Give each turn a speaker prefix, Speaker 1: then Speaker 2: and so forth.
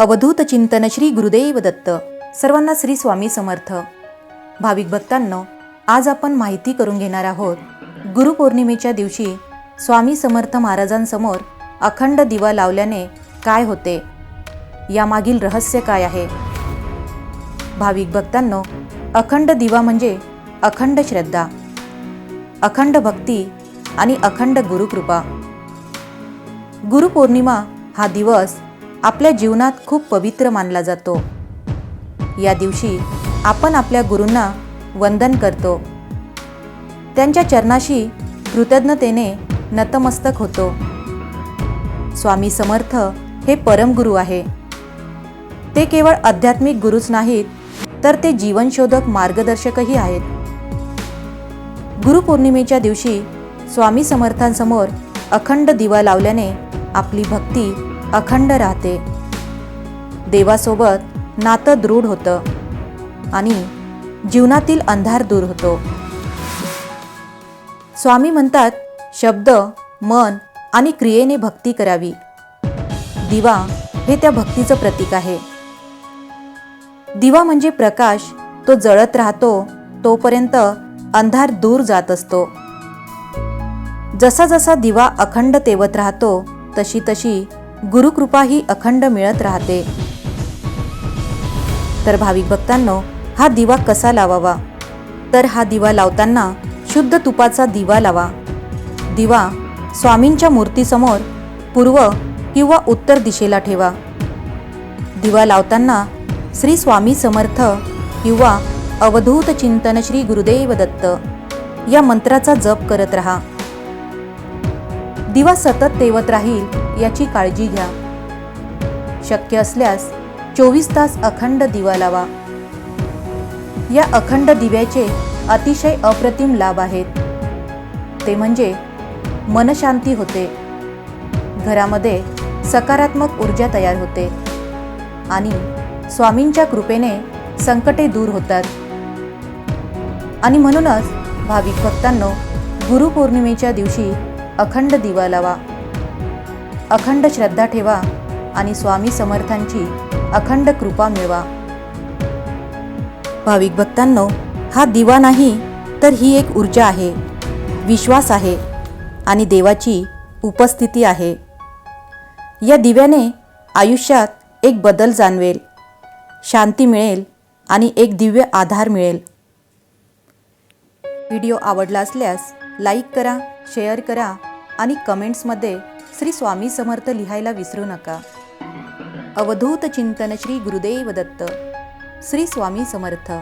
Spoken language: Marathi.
Speaker 1: अवधूत चिंतन श्री गुरुदेव दत्त. सर्वांना श्री स्वामी समर्थ. भाविक भक्तांनो आज आपण माहिती करून घेणार आहोत गुरुपौर्णिमेच्या दिवशी स्वामी समर्थ महाराजांसमोर अखंड दिवा लावल्याने काय होते? यामागील रहस्य काय आहे? भाविक भक्तांनो अखंड दिवा म्हणजे अखंड श्रद्धा अखंड भक्ती आणि अखंड गुरुकृपा. गुरुपौर्णिमा हा दिवस आपल्या जीवनात खूप पवित्र मानला जातो. या दिवशी आपण आपल्या गुरूंना वंदन करतो. त्यांच्या चरणाशी कृतज्ञतेने नतमस्तक होतो. स्वामी समर्थ हे परमगुरू आहे. ते केवळ आध्यात्मिक गुरुच नाहीत तर ते जीवनशोधक मार्गदर्शकही आहेत. गुरुपौर्णिमेच्या दिवशी स्वामी समर्थांसमोर अखंड दिवा लावल्याने आपली भक्ती अखंड राहते. देवासोबत नातं दृढ होतं आणि जीवनातील अंधार दूर होतो. स्वामी म्हणतात शब्द मन आणि क्रियेने भक्ती करावी. दिवा हे त्या भक्तीचं प्रतीक आहे. दिवा म्हणजे प्रकाश तो जळत राहतो तोपर्यंत अंधार दूर जात असतो. जसा जसा दिवा अखंड तेवत राहतो तशी तशी गुरुकृपा ही अखंड मिळत राहते. तर भाविक भक्तांनो हा दिवा कसा लावावा? तर हा दिवा लावताना शुद्ध तुपाचा दिवा लावा. दिवा स्वामींच्या मूर्तीसमोर पूर्व किंवा उत्तर दिशेला ठेवा. दिवा लावताना श्री स्वामी समर्थ किंवा अवधूत चिंतन श्री गुरुदेव दत्त या मंत्राचा जप करत रहा. दिवा सतत तेवत राहील याची काळजी घ्या. शक्य असल्यास चोवीस तास अखंड दिवा लावा. या अखंड दिव्याचे अतिशय अप्रतिम लाभ आहेत. ते म्हणजे मनशांती होते. घरामध्ये सकारात्मक ऊर्जा तयार होते. आणि स्वामींच्या कृपेने संकटे दूर होतात. आणि म्हणूनच भाविक भक्तांनो गुरुपौर्णिमेच्या दिवशी अखंड दिवा लावा. अखंड श्रद्धा ठेवा आणि स्वामी समर्थांची अखंड कृपा मिळवा. भाविक भक्तांनो हा दिवा नाही तर ही एक ऊर्जा आहे विश्वास आहे आणि देवाची उपस्थिती आहे. या दिव्याने आयुष्यात एक बदल जाणवेल शांती मिळेल आणि एक दिव्य आधार मिळेल. व्हिडिओ आवडला असल्यास लाईक करा शेअर करा आणि कमेंट्समध्ये श्री स्वामी समर्थ लिहायला विसरू नका. अवधूत चिंतन श्री गुरुदेव दत्त. श्री स्वामी समर्थ.